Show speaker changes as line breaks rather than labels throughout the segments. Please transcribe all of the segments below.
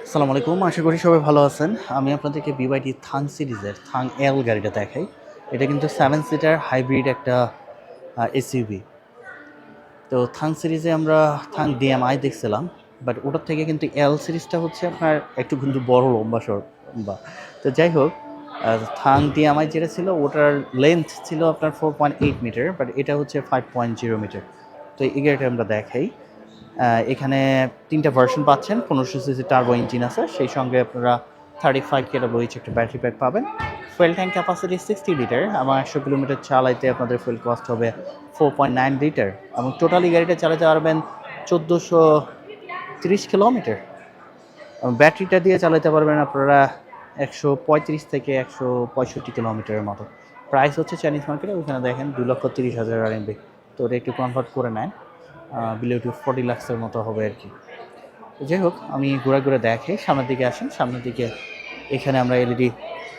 আসসালামু আলাইকুম, আশা করি সবাই ভালো আছেন। আমি আপনাদেরকে বিওয়াইডি থাং সিরিজের, থাং এল গাড়িটা দেখাই। এটা কিন্তু সেভেন সিটার হাইব্রিড একটা এসইউভি তো থাং সিরিজে আমরা থাং ডিএমআই দেখছিলাম বাট ওটার থেকে কিন্তু এল সিরিজটা হচ্ছে আপনার একটু কিন্তু বড় লম্বা সর, লম্বা। তো যাই হোক থাং ডিএমআই যেটা ছিল, ওটার লেন্থ ছিল আপনার four point eight metre but এটা হচ্ছে ফাইভ পয়েন্ট জিরো মিটার তো এই গাড়িটা আমরা দেখাই। এখানে তিনটা ভার্সন পাচ্ছেন, পনেরোশো সিসি টার্বো ইঞ্জিন আছে, সেই সঙ্গে আপনারা থার্টি ফাইভ কেডাব্লিউএইচ একটা ব্যাটারি প্যাক পাবেন। Fuel tank capacity sixty litre এবং একশো কিলোমিটার চালাইতে আপনাদের ফুয়েল কস্ট হবে ফোর পয়েন্ট নাইন লিটার এবং টোটালি গাড়িটা চালাতে পারবেন চোদ্দোশো তিরিশ কিলোমিটার ব্যাটারিটা দিয়ে চালাতে পারবেন আপনারা একশো পঁয়ত্রিশ থেকে একশো পঁয়ষট্টি কিলোমিটারের মতো। প্রাইস হচ্ছে চাইনিজ মার্কেটে ওখানে দেখেন দু লক্ষ তিরিশ হাজার আর এমবি তো ওটা একটু কনভার্ট করে নেন। বিলো টু ফর্টি লাক্সের মতো হবে আর কি। যাই হোক, আমি ঘুরে ঘুরে দেখে সামনের দিকে আসেন। সামনের দিকে এখানে আমরা এলইডি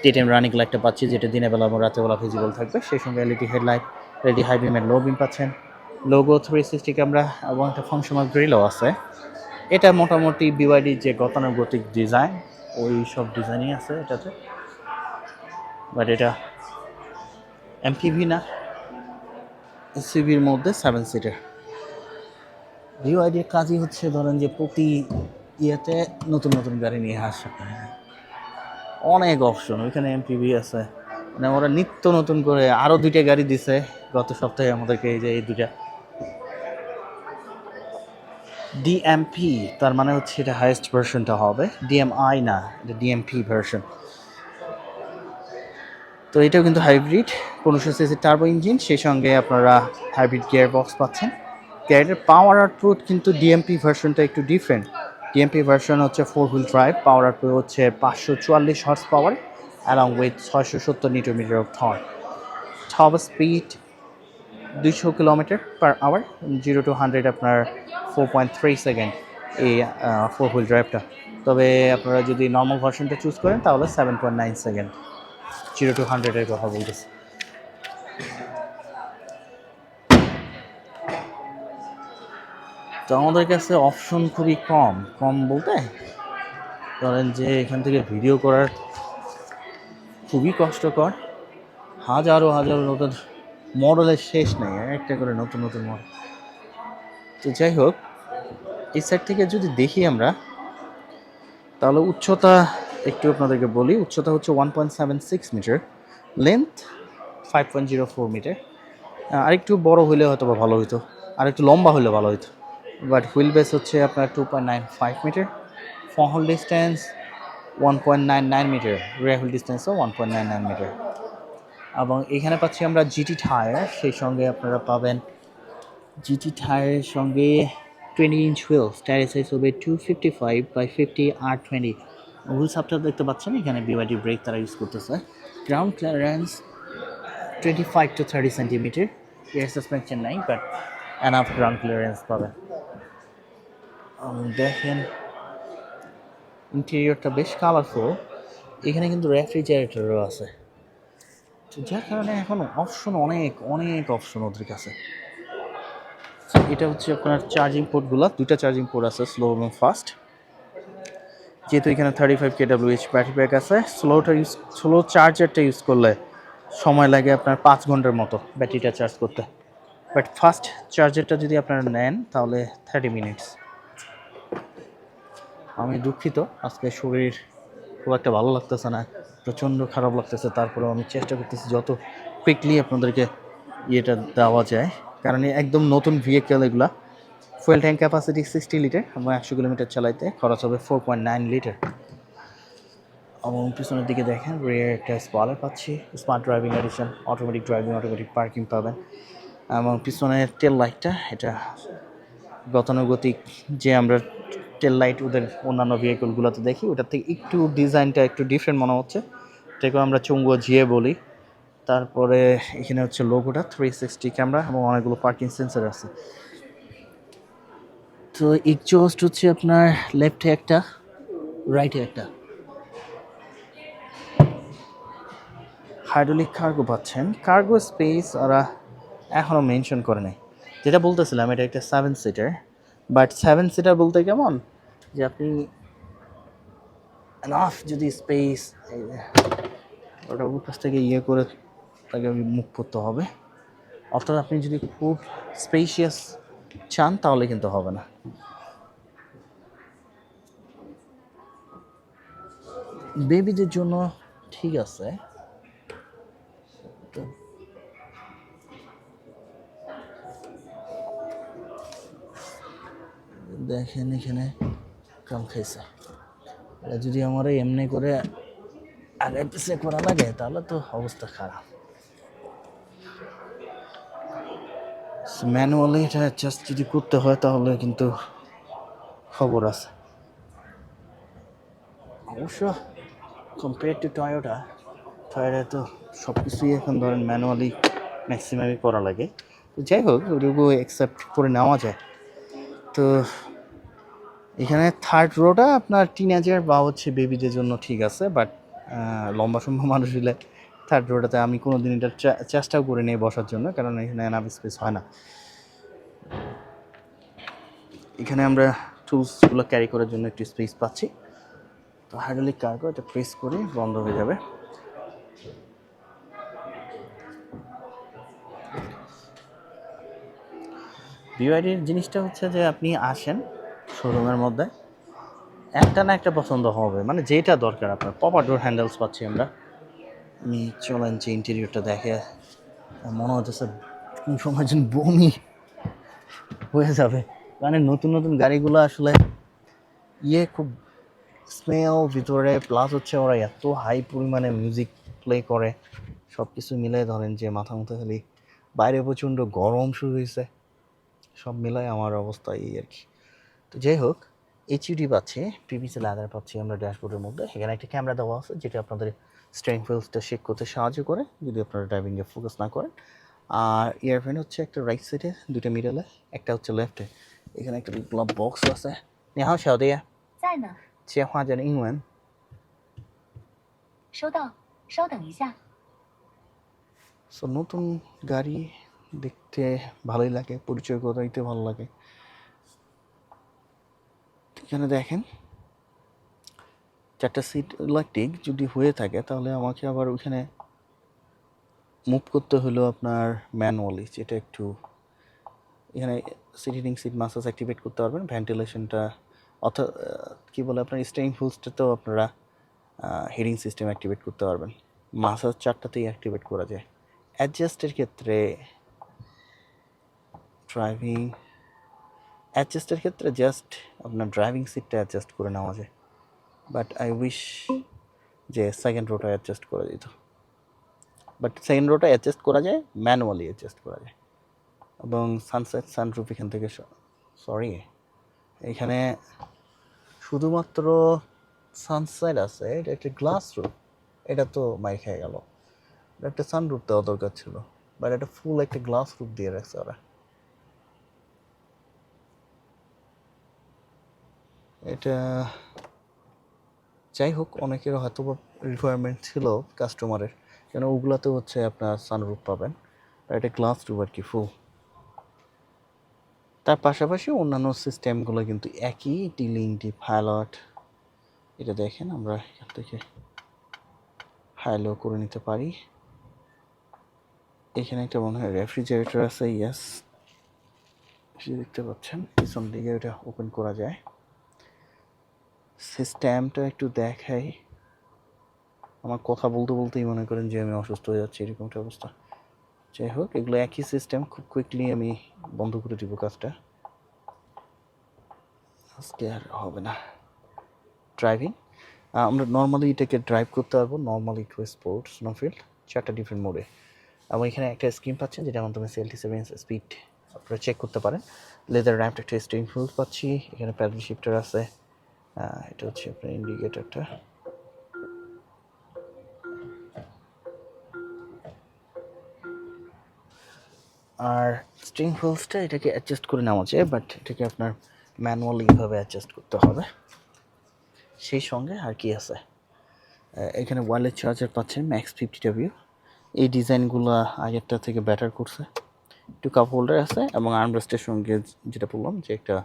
টেটেম রানিং লাইটটা পাচ্ছি, যেটা দিনের বেলা এবং রাতের বেলা ভিজিবল থাকবে। সেই সঙ্গে এলইডি হেডলাইট রেডি হাই বিমের লো বিম পাচ্ছেন। লোগো থ্রি সিক্সটি ক্যামেরা এবং একটা ফাংশনাল গ্রিলও আছে। এটা মোটামুটি বিওয়াইডির যে গতানুগতিক ডিজাইন ওই সব ডিজাইনই আছে এটাতে। বাট এটা এমপিভি না এসইভির মধ্যে সেভেন সিটার বিওয়াইডির কাজই হচ্ছে ধরেন যে প্রতি ইয়েতে নতুন নতুন গাড়ি নিয়ে আসা। অনেক অপশন ওইখানে এমপিভি আছে। মানে ওরা নিত্য নতুন করে আরও দুইটা গাড়ি দিছে গত সপ্তাহে আমাদেরকে এই যে এই দুইটা। ডিএমপি তার মানে হচ্ছে এটা হাইয়েস্ট ভার্সনটা হবে। ডিএমআই না, এটা ডিএমপি ভার্সন তো এটাও কিন্তু হাইব্রিড পনেরোশো সিসি টার্বো ইঞ্জিন সেই সঙ্গে আপনারা হাইব্রিড গিয়ার বক্স পাচ্ছেন। গাড়িটার পাওয়ার আউটপুট কিন্তু ডিএমপি ভার্সনটা একটু ডিফারেন্ট ডিএমপি ভার্সন হচ্ছে four wheel drive power output হচ্ছে পাঁচশো চুয়াল্লিশ হর্স পাওয়ার অ্যালং উইথ ছয়শো সত্তর newton metre of torque top speed দুইশো kilometre per hour zero to hundred আপনার ফোর পয়েন্ট থ্রি সেকেন্ড এই ফোর হুইল ড্রাইভটা তবে আপনারা যদি নর্মাল ভার্সনটা চুজ করেন তাহলে seven point nine second zero to হান্ড্রেডের কথা বলতেছি। তো আমাদের কাছে অপশন খুবই কম। কম বলতে ধরেন যে এখান থেকে ভিডিও করার খুবই কষ্টকর। হাজারো হাজারো নতুন মডেলের শেষ নেই একটা করে নতুন নতুন মডেল তো যাই হোক, এই সাইড থেকে যদি দেখি আমরা, তাহলে উচ্চতা একটু আপনাদেরকে বলি, উচ্চতা হচ্ছে one point seven six metre length five point zero four metre আরেকটু বড় হইলে হয়তো বা ভালো হতো আর একটু লম্বা হলে ভালো হতো বাট হুইল বেস হচ্ছে আপনার two point nine five metre ফহল distance one point nine nine metre rear wheel ডিস্টেন্সও one point nine nine metre এবং এখানে পাচ্ছি আমরা জিটি টায়ার সেই সঙ্গে আপনারা পাবেন জিটি টায়ারের সঙ্গে twenty inch wheels tyre size হবে two fifty five by fifty R twenty wheels আপনারা দেখতে পাচ্ছেন, এখানে বিওয়াইডি ব্রেক তারা ইউজ করতেছে। Ground clearance twenty five to thirty centimetre air suspension নাই বাট অ্যানাফ গ্রাউন্ড ক্লিয়ারেন্স পাবেন। দেখেন ইন্টেরিয়রটা বেশ কালারফুল এখানে কিন্তু রেফ্রিজারেটরও আছে। তো যার কারণে এখন অপশন অনেক অনেক অপশন ওদের কাছে। এটা হচ্ছে আপনার চার্জিং পোর্টগুলো দুইটা চার্জিং পোর্ট আছে স্লো এবং ফাস্ট যেহেতু এখানে থার্টি ফাইভ কে ডাব্লিউএইচ ব্যাটারি ব্যাক আছে স্লোটা ইউজ স্লো চার্জারটা ইউজ করলে সময় লাগে আপনার পাঁচ ঘণ্টার মতো ব্যাটারিটা চার্জ করতে। বাট ফাস্ট চার্জারটা যদি আপনারা নেন, তাহলে থার্টি মিনিটস আমি দুঃখিত। আজকে শরীর খুব একটা ভালো লাগতেছে না, প্রচণ্ড খারাপ লাগতেছে। তারপরেও আমি চেষ্টা করতেছি যত কুইকলি আপনাদেরকে ইয়েটা দেওয়া যায়। কারণ একদম নতুন ভেহিকেল এগুলা fuel tank capacity sixty litre এবং একশো কিলোমিটার চালাইতে খরচ হবে ফোর পয়েন্ট নাইন লিটার এবং পিছনের দিকে দেখেন রিয়ার একটা স্পলার পাচ্ছি। Smart driving edition automatic driving automatic parking পাবেন। এবং পিছনের টেল লাইটটা এটা গতানুগতিক যে আমরা টেল লাইট ওদের অন্যান্য ভেহিকলগুলোতে দেখি, ওটার থেকে একটু ডিজাইনটা একটু ডিফারেন্ট মনে হচ্ছে। এটাকে আমরা চুঙ্গো জিয়ে বলি। তারপরে এখানে হচ্ছে লোগোটা থ্রি সিক্সটি ক্যামেরা এবং অনেকগুলো পার্কিং সেন্সার আছে। তো এক্সজস্ট হচ্ছে আপনার লেফটে একটা রাইটে একটা। হাইড্রোলিক কার্গো পাচ্ছেন। কার্গো স্পেস ওরা এখনও মেনশন করে নাই। যেটা বলতেছিলাম, এটা একটা seven seater but seven seater বলতে কেমন? যে আপনি এনাফ যদি স্পেস ওটা ওর কাছ থেকে ইয়ে করে তাকে মুখ করতে হবে। অর্থাৎ আপনি যদি খুব স্পেশিয়াস চান, তাহলে কিন্তু হবে না। বেবিদের জন্য ঠিক আছে। দেখেন এখানে কাম খাইছে। এটা যদি আমার এমনি করে আগে পিছিয়ে করা লাগে, তাহলে তো অবস্থা খারাপ। ম্যানুয়ালি এটা জাস্ট যদি করতে হয়, তাহলে কিন্তু খবর আছে। অবশ্য কম্পেয়ার টু টয়োটা টয়োটা তো সব কিছুই এখন ধরেন ম্যানুয়ালি ম্যাক্সিমামই করা লাগে। তো যাই হোক ওটুকু অ্যাকসেপ্ট করে নেওয়া যায়। তো এখানে থার্ড রোটা আপনার টিনেজার বা হচ্ছে বেবিদের জন্য ঠিক আছে বাট লম্বা সম্ভব মানুষ হলে থার্ড রোটাতে আমি কোনো দিন এটা চেষ্টাও করে নিয়ে বসার জন্য, কারণ এখানে এনাফ স্পেস হয় না। এখানে আমরা টুলসগুলো ক্যারি করার জন্য একটু স্পেস পাচ্ছি। তো হাইড্রোলিক কার্গো এটা প্রেস করে বন্ধ হয়ে যাবে। বিওয়াইডির জিনিসটা হচ্ছে যে আপনি আসেন শোরুমের মধ্যে, একটা না একটা পছন্দ হবে। মানে যেটা দরকার আপনার পপার ডোর হ্যান্ডেলস পাচ্ছি আমরা। আমি চলেন যে ইন্টেরিয়রটা দেখে, মনে হতেছে কোন সময় যেন বমি হয়ে যাবে। মানে নতুন নতুন গাড়িগুলো আসলে ইয়ে খুব স্মেল ভিতরে প্লাস হচ্ছে ওরা এত হাই পরিমাণে মিউজিক প্লে করে। সব কিছু মিলে ধরেন যে মাথা মতো খালি বাইরে প্রচণ্ড গরম শুরু হয়েছে সব মিলাই আমার অবস্থা এই আর কি। তো যাই হোক এইচইউডি পাচ্ছি পিভিসি লেদার পাচ্ছি আমরা ড্যাশবোর্ডের মধ্যে এখানে একটা ক্যামেরা দেওয়া আছে যেটা আপনাদের স্ট্রেং ফিলসটা শেক করতে সাহায্য করে যদি আপনারা ড্রাইভিংয়ে ফোকাস না করেন আর ইয়ারফোন হচ্ছে একটা রাইট সাইডে দুটো মিডলে একটা হচ্ছে লেফটে এখানে একটা গ্লাভ বক্স আছে 你好，小弟，
在呢，
切换成英文。
收到，稍等一下。
সো নতুন গাড়ি দেখতে ভালোই লাগে পরিচয় করাইতে ভালো লাগে এখানে দেখেন, চারটা সিট ইলেকট্রিক যদি হয়ে থাকে, তাহলে আমাকে আবার ওইখানে মুভ করতে হলো আপনার ম্যানুয়ালি যেটা একটু এখানে seat heating seat massage activate করতে পারবেন ভেন্টিলেশনটা অর্থাৎ কী বলে আপনার স্টেইং ফুলসটাতেও আপনারা হিটিং সিস্টেম অ্যাক্টিভেট করতে পারবেন। মাসাজ চারটাতেই অ্যাক্টিভেট করা যায়। অ্যাডজাস্টের ক্ষেত্রে ড্রাইভিং অ্যাডজাস্টের ক্ষেত্রে জাস্ট আপনার ড্রাইভিং সিটটা অ্যাডজাস্ট করে নেওয়া যায়। বাট আই উইশ যে সেকেন্ড রোটা অ্যাডজাস্ট করা যেত বাট সেকেন্ড রোটা অ্যাডজাস্ট করা যায় ম্যানুয়ালি অ্যাডজাস্ট করা যায়। এবং সানসেট সানরুফ এখান থেকে সরি এখানে শুধুমাত্র সানসেট আছে, এটা একটা গ্লাস রুফ এটা তো মাই খেয়ে গেল। একটা সানরুফ দেওয়া দরকার ছিল বাট একটা ফুল একটা গ্লাস রুফ দিয়ে রাখছে ওরা। এটা যাই হোক, অনেকের হয়তো রিকোয়ারমেন্ট ছিল কাস্টমারের কেন ওগুলাতে হচ্ছে আপনার সানরুফ পাবেন। আর এটা গ্লাস রুফ আর কি ফুল তার পাশাপাশি অন্যান্য সিস্টেমগুলো কিন্তু একই ডিলিং ডিপ হাইলট এটা দেখেন, আমরা এখান থেকে হাইলো করে নিতে পারি। এখানে একটা মনে হয় রেফ্রিজারেটর আছে ইয়াস দেখতে পাচ্ছেন, পিছন দিকে ওটা ওপেন করা যায়। সিস্টেমটা একটু দেখাই। আমার কথা বলতে বলতেই মনে করেন যে আমি অসুস্থ হয়ে যাচ্ছি, এরকম একটা অবস্থা। যাই হোক, এগুলো একই সিস্টেম খুব কুইকলি আমি বন্ধ করে দিব কাজটা। আজকে আর হবে না। ড্রাইভিং আমরা নর্মালি এটাকে ড্রাইভ করতে পারব নর্মালি টু স্পোর্টস স্নোফিল্ড চারটা ডিফারেন্ট মোডে এবং এখানে একটা স্ক্রিন পাচ্ছেন যেটা মাধ্যমে সেলটি সেভেন স্পিড আপনারা চেক করতে পারেন। লেদার র্যাম্পটা একটা স্টিং ফুল পাচ্ছি, এখানে প্যাডেল শিফটার আছে। এটা হচ্ছে আপনার ইন্ডিকেটরটা আর স্ট্রিং ফুলসটা এটাকে অ্যাডজাস্ট করে নেওয়া যায় বাট এটাকে আপনার ম্যানুয়ালিভাবে অ্যাডজাস্ট করতে হবে। সেই সঙ্গে আর কি আছে? এখানে ওয়ারলেস চার্জার পাচ্ছেন ম্যাক্স ফিফটি ডাব্লিউ এই ডিজাইনগুলো আগেরটা থেকে বেটার করছে। একটু কাপ হোল্ডার আছে এবং আর্মরেস্টের সঙ্গে যেটা বললাম যে একটা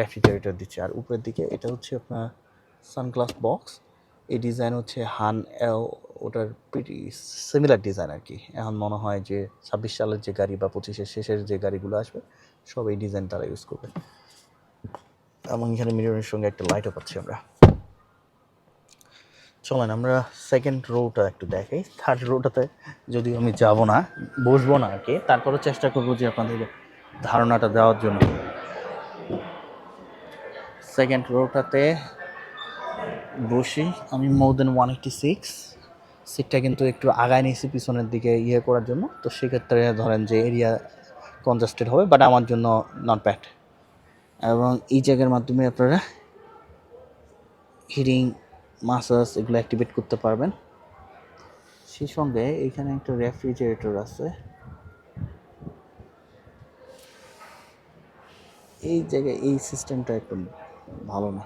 রেফ্রিজারেটর দিচ্ছে। আর উপরের দিকে এটা হচ্ছে আপনার সানগ্লাস বক্স। এই ডিজাইন হচ্ছে হান ওটার প্রিটি সিমিলার ডিজাইন আর কি। এখন মনে হয় যে ছাব্বিশ সালের যে গাড়ি বা পঁচিশের শেষের যে গাড়িগুলো আসবে, সব এই ডিজাইন তারা ইউজ করবে। এবং এখানে মিররের সঙ্গে একটা লাইটও পাচ্ছি আমরা। চলেন আমরা সেকেন্ড রোটা একটু দেখাই। থার্ড রোটাতে যদিও আমি যাব না, বসবো না আর কি। তারপরে চেষ্টা করব যে আপনাদের ধারণাটা দেওয়ার জন্য। সেকেন্ড রোটাতে বসি। আমি মোর দেন ওয়ান এইটি সিক্স সিটটা কিন্তু একটু আগায় নিয়েছি পিছনের দিকে ইয়ে করার জন্য। তো সেক্ষেত্রে ধরেন যে এরিয়া কনজাস্টেড হবে বাট আমার জন্য নট ব্যাড এবং এই জায়গার মাধ্যমে আপনারা হিটিং মাসাজ এগুলো অ্যাক্টিভেট করতে পারবেন। সেই সঙ্গে এখানে একটা রেফ্রিজারেটর আছে। এই জায়গায় এই সিস্টেমটা একটু ভালো না।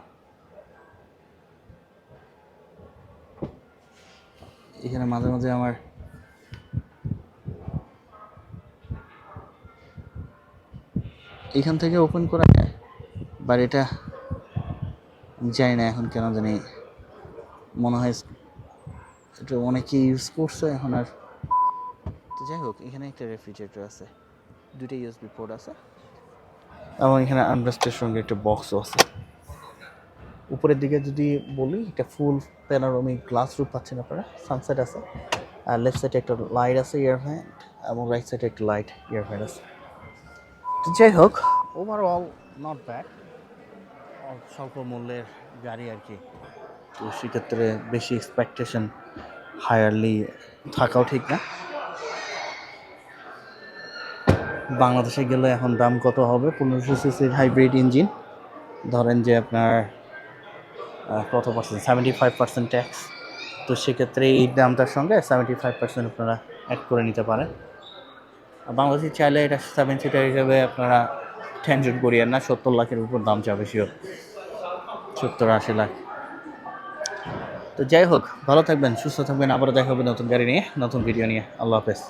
এখানে মাঝে মাঝে আমার এখান থেকে ওপেন করা যায় বাট এটা জানি না এখন কেন জানি মনে হয় এটা অনেকে ইউজ করছে এখন আর। তো যাই হোক, এখানে একটা রেফ্রিজারেটর আছে দুটো ইউএসবি পোর্ট আছে, এবং এখানে আনব্রেস্টের সঙ্গে একটা বক্সও আছে। উপরের দিকে যদি বলি, এটা ফুল প্যানারোমিক গ্লাস রুপ পাচ্ছেন আপনারা। সানসেট আছে, আর লেফট সাইডে একটা লাইট আছে ইয়ার ফ্যান এবং রাইট সাইডে একটা লাইট ইয়ার ফ্যান আছে। তো যাই হোক ওভারঅল নট ব্যাড স্বল্প মূল্যের গাড়ি আর কি। তো সেক্ষেত্রে বেশি এক্সপেকটেশন হায়ারলি থাকাও ঠিক না। বাংলাদেশে গেলে এখন দাম কত হবে? পনেরোশো সিসির হাইব্রিড ইঞ্জিন ধরেন যে আপনার কত percent seventy five percent tax তো সেক্ষেত্রে এই দামটার সঙ্গে সেভেন্টি ফাইভ পার্সেন্ট আপনারা অ্যাড করে নিতে পারেন। বাংলাদেশে চাইলে এটা সেভেন সিটার হিসেবে আপনারা টেনশন করিয়েন না, সত্তর লাখের উপর দাম যাবে শিওর সত্তর আশি লাখ। তো যাই হোক, ভালো থাকবেন, সুস্থ থাকবেন, আবারও দেখা হবে নতুন গাড়ি নিয়ে, নতুন ভিডিও নিয়ে। আল্লাহ হাফেজ।